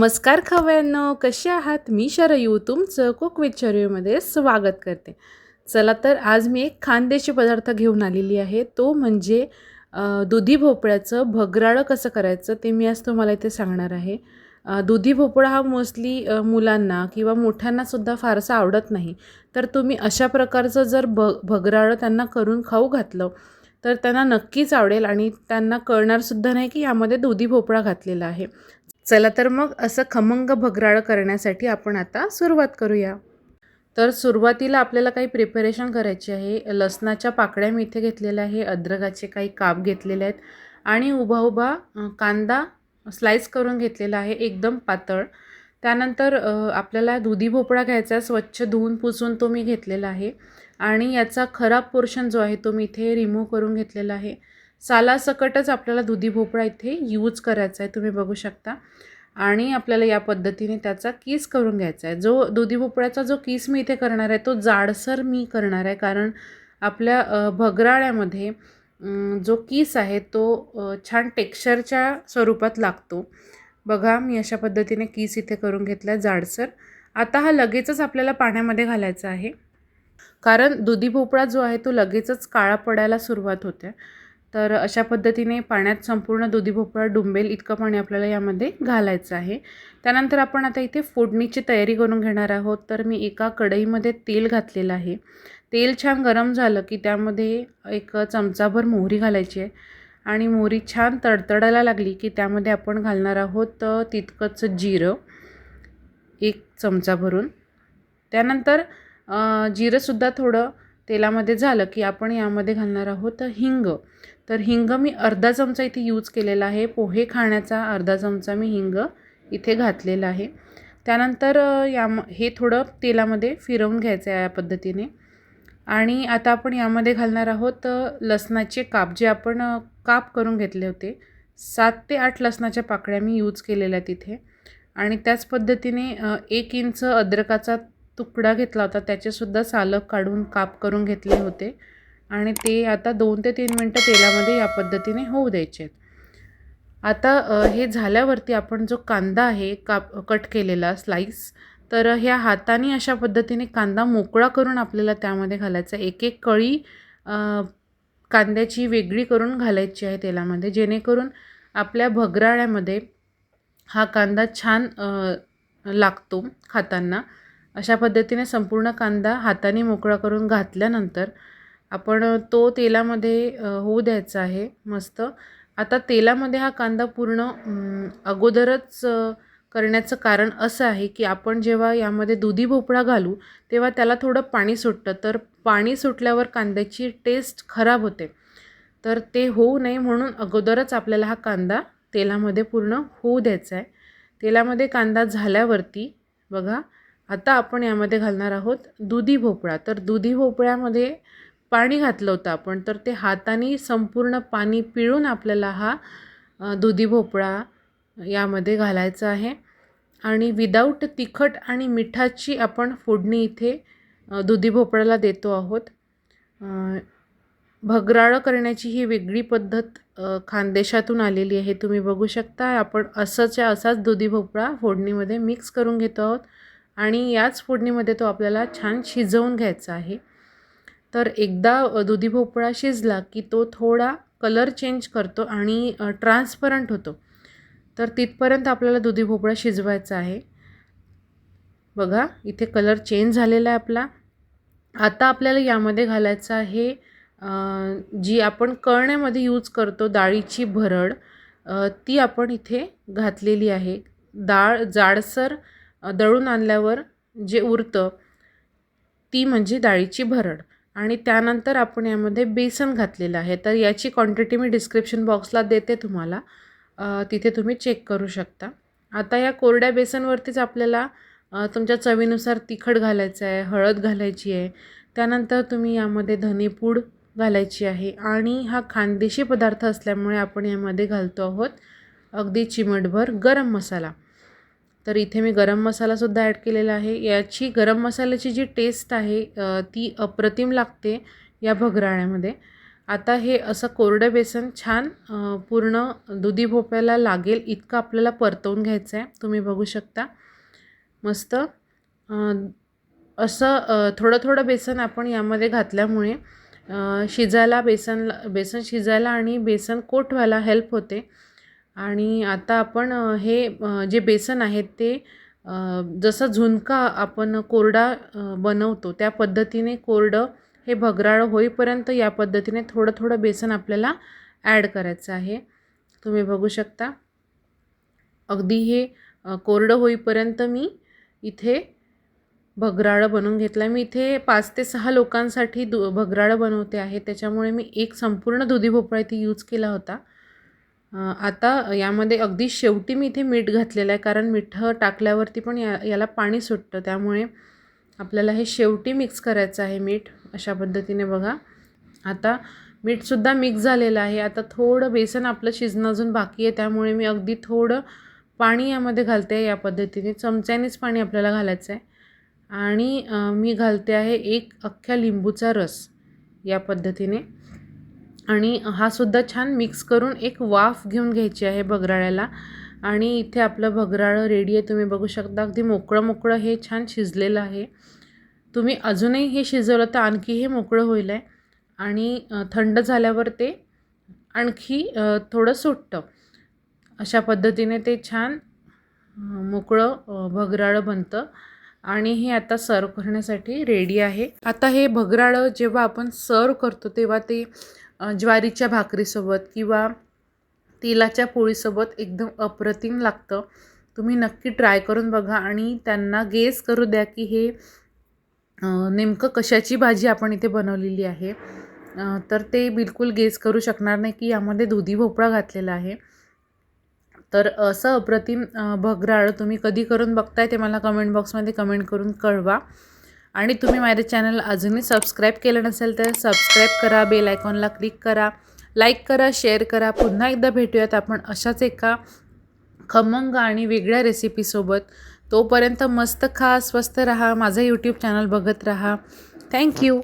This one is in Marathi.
नमस्कार खवयांनो कसे आहात? मी शरयू तुमचं कुक विथ शरयूमध्ये स्वागत करते. चला तर आज मी एक खानदेशी पदार्थ घेऊन आलेली आहे. तो म्हणजे दुधी भोपळ्याचं भगराळं कसं करायचं ते मी आज तुम्हाला इथे सांगणार आहे. दुधी भोपळा हा मोस्टली मुलांना किंवा मोठ्यांनासुद्धा फारसा आवडत नाही. तर तुम्ही अशा प्रकारचं जर भ भगराळं त्यांना करून खाऊ घातलं तर त्यांना नक्कीच आवडेल आणि त्यांना कळणारसुद्धा नाही की यामध्ये दुधी भोपळा घातलेला आहे. चला तर मग असं खमंग भगराळं करण्यासाठी आपण आता सुरुवात करूया. तर सुरुवातीला आपल्याला काही प्रिपरेशन करायची आहे. लसणाच्या पाकळ्या मी इथे घेतलेल्या आहे अद्रकाचे काही काप घेतलेले आहेत आणि उभा उभा कांदा स्लाईस करून घेतलेला आहे एकदम पातळ. त्यानंतर आपल्याला दुधी भोपळा घ्यायचा स्वच्छ धुवून पुसून तो मी घेतलेला आहे आणि याचा खराब पोर्शन जो आहे तो मी इथे रिमूव्ह करून घेतलेला आहे. सालासकटच आपल्याला दुधी भोपळा इथे यूज करायचा आहे तुम्ही बघू शकता. आणि आपल्याला या पद्धतीने त्याचा किस करून घ्यायचा आहे. जो दुधी भोपळ्याचा जो किस मी इथे करणार आहे तो जाडसर मी करणार आहे. कारण आपल्या भगराळ्यामध्ये जो किस आहे तो छान टेक्स्चरच्या स्वरूपात लागतो. बघा मी अशा पद्धतीने किस इथे करून घेतला आहे जाडसर. आता हा लगेचच आपल्याला पाण्यामध्ये घालायचा आहे. कारण दुधी भोपळा जो आहे तो लगेचच काळा पडायला सुरुवात होते. तर अशा पद्धतीने पाण्यात संपूर्ण दुधी भोपळा डुंबेल इतकं पाणी आपल्याला यामध्ये घालायचं आहे. त्यानंतर आपण आता इथे फोडणीची तयारी करून घेणार आहोत. तर मी एका कढईमध्ये तेल घातलेलं आहे. तेल छान गरम झालं की त्यामध्ये एक चमचाभर मोहरी घालायची आहे. आणि मोहरी छान तडतडायला लागली की त्यामध्ये आपण घालणार आहोत तितकंच जिरं. एक चमचा भरून त्यानंतर जिरंसुद्धा थोडं तेलामध्ये झालं की आपण यामध्ये घालणार आहोत हिंग. तर हिंग मी अर्धा चमचा इथे यूज केलेला आहे. पोहे खाण्याचा अर्धा चमचा मी हिंग इथे घातलेला आहे. त्यानंतर या हे थोडं तेलामध्ये फिरवून घ्यायचं आहे या पद्धतीने. आणि आता आपण यामध्ये घालणार आहोत लसणाचे काप जे आपण काप करून घेतले होते. सात ते आठ लसणाच्या पाकळ्या मी यूज केलेल्या तिथे आणि त्याच पद्धतीने एक इंच अद्रकाचा तुकडा घेतला होता. त्याचेसुद्धा सालक काढून काप करून घेतले होते. आणि ते आता दोन ते तीन मिनटं तेलामध्ये या पद्धतीने होऊ द्यायचे आहेत. आता हे झाल्यावरती आपण जो कांदा आहे काप कट केलेला स्लाईस तर ह्या हाताने अशा पद्धतीने कांदा मोकळा करून आपल्याला त्यामध्ये घालायचा एक एक कळी कांद्याची वेगळी करून घालायची आहे तेलामध्ये जेणेकरून आपल्या भगराळ्यामध्ये हा कांदा छान लागतो खाताना. अशा पद्धतीने संपूर्ण कांदा हाताने मोकळा करून घातल्यानंतर आपण तो तेलामध्ये होऊ द्यायचा आहे मस्त. आता तेलामध्ये हा कांदा पूर्ण अगोदरच करण्याचं कारण असं आहे की आपण जेव्हा यामध्ये दुधी भोपळा घालू तेव्हा त्याला थोडं पाणी सुटतं. तर पाणी सुटल्यावर कांद्याची टेस्ट खराब होते. तर ते होऊ नये म्हणून अगोदरच आपल्याला हा कांदा तेलामध्ये पूर्ण होऊ द्यायचा आहे. तेलामध्ये कांदा झाल्यावरती बघा आता आपण यामध्ये घालणार आहोत दुधी भोपळा. तर दुधी भोपळ्यामध्ये पाणी घातलं होतं आपण तर ते हाताने संपूर्ण पाणी पिळून आपल्याला हा दुधी भोपळा यामध्ये घालायचा आहे. आणि विदाऊट तिखट आणि मिठाची आपण फोडणी इथे दुधी भोपळ्याला देतो आहोत. भगराळं करण्याची ही वेगळी पद्धत खानदेशातून आलेली आहे. तुम्ही बघू शकता आपण असंच्या असाच दुधी भोपळा फोडणीमध्ये मिक्स करून घेतो आहोत. आणि याच फोडणीमध्ये तो आपल्याला छान शिजवून घ्यायचा आहे. तर एकदा दुधी भोपळा शिजला की तो थोडा कलर चेंज करतो आणि ट्रान्सपरंट होतो. तर तिथपर्यंत आपल्याला दुधी भोपळा शिजवायचा आहे. बघा इथे कलर चेंज झालेला आहे आपला. आता आपल्याला यामध्ये घालायचं आहे जी आपण कळण्यामध्ये यूज करतो डाळीची भरड ती आपण इथे घातलेली आहे. डाळ जाडसर दळून आणल्यावर जे उरतं ती म्हणजे डाळीची भरड. आणि त्यानंतर आपण यामध्ये बेसन घातलेलं आहे. तर याची क्वांटिटी मी डिस्क्रिप्शन बॉक्सला देते तुम्हाला. तिथे तुम्ही चेक करू शकता. आता या कोरड्या बेसनवरतीच आपल्याला तुमच्या चवीनुसार तिखट घालायचं आहे हळद घालायची आहे. त्यानंतर तुम्ही यामध्ये धनेपूड घालायची आहे. आणि हा खानदेशी पदार्थ असल्यामुळे आपण यामध्ये घालतो आहोत अगदी चिमटभर गरम मसाला. तर इथे मी गरम मसालासुद्धा ॲड केलेला आहे. याची गरम मसाल्याची जी टेस्ट आहे ती अप्रतिम लागते या भगराळ्यामध्ये आता हे असं कोरडं बेसन छान पूर्ण दुधी भोप्याला लागेल इतकं आपल्याला परतवून घ्यायचं आहे तुम्ही बघू शकता. मस्त असं थोडं थोडं बेसन आपण यामध्ये घातल्यामुळे शिजायला बेसन बेसन शिजायला आणि बेसन कोट व्हायला हेल्प होते. आणि आता आपण हे जे बेसन आहे ते जसं झुणका आपण कोरडा बनवतो त्या पद्धतीने कोरडं हे भगराळ होईपर्यंत या पद्धतीने थोडं थोडं बेसन आपल्याला ॲड करायचं आहे. तुम्ही बघू शकता. अगदी हे कोरडं होईपर्यंत मी इथे भगराळं बनवून घेतलं आहे मी इथे पाच ते सहा लोकांसाठी दु भगराळं बनवते आहे. त्याच्यामुळे मी एक संपूर्ण दुधी भोपळा इथे यूज केला होता. आता यामध्ये अगदी शेवटी मी इथे मीठ घातलेलं आहे कारण मिठं टाकल्यावरती पण या याला पाणी सुटतं. त्यामुळे आपल्याला हे शेवटी मिक्स करायचं आहे मीठ अशा पद्धतीने बघा. आता मीठसुद्धा मिक्स झालेलं आहे. आता थोडं बेसन आपलं शिजणं अजून बाकी आहे त्यामुळे मी अगदी थोडं पाणी यामध्ये घालते आहे या पद्धतीने. चमच्यानेच पाणी आपल्याला घालायचं आहे. आणि मी घालते आहे एक अख्ख्या लिंबूचा रस या पद्धतीने. आणि हा सुद्धा छान मिक्स करून एक वाफ घेऊन घ्यायची आहे भगराळ्याला. आणि इथे आपलं भगराळं रेडी आहे. तुम्ही बघू शकता अगदी मोकळं मोकळं हे छान शिजलेलं आहे. तुम्ही अजूनही हे शिजवलं तर आणखी हे मोकळं होईल आहे. आणि थंड झाल्यावर ते आणखी थोडं सुटतं. अशा पद्धतीने ते छान मोकळं भगराळं बनतं. आणि हे आता सर्व करण्यासाठी रेडी आहे. आता हे भगराळं जेव्हा आपण सर्व करतो तेव्हा ते ज्वारीच्या भाकरीसोबत किंवा तेलाच्या पोळीसोबत एकदम अप्रतिम लागतं. तुम्ही नक्की ट्राय करून बघा आणि त्यांना गेस करू द्या की हे नेमकं कशाची भाजी आपण इथे बनवलेली आहे. तर ते बिलकुल गेस करू शकणार नाही की यामध्ये दुधी भोपळा घातलेला आहे. तर असं अप्रतिम भगराळ तुम्ही कधी करून बघताय ते मला कमेंट बॉक्समध्ये कमेंट करून कळवा. आणि तुम्ही माझ्या चॅनल अजूनही सबस्क्राईब केलं नसेल तर सबस्क्राईब करा बेल आयकॉनला क्लिक करा लाईक करा शेअर करा. पुन्हा एकदा भेटूयात आपण अशाच एका खमंग आणि वेगळ्या रेसिपीसोबत तोपर्यंत मस्त खा स्वस्त रहा माझं यूट्यूब चॅनल बघत रहा. थँक्यू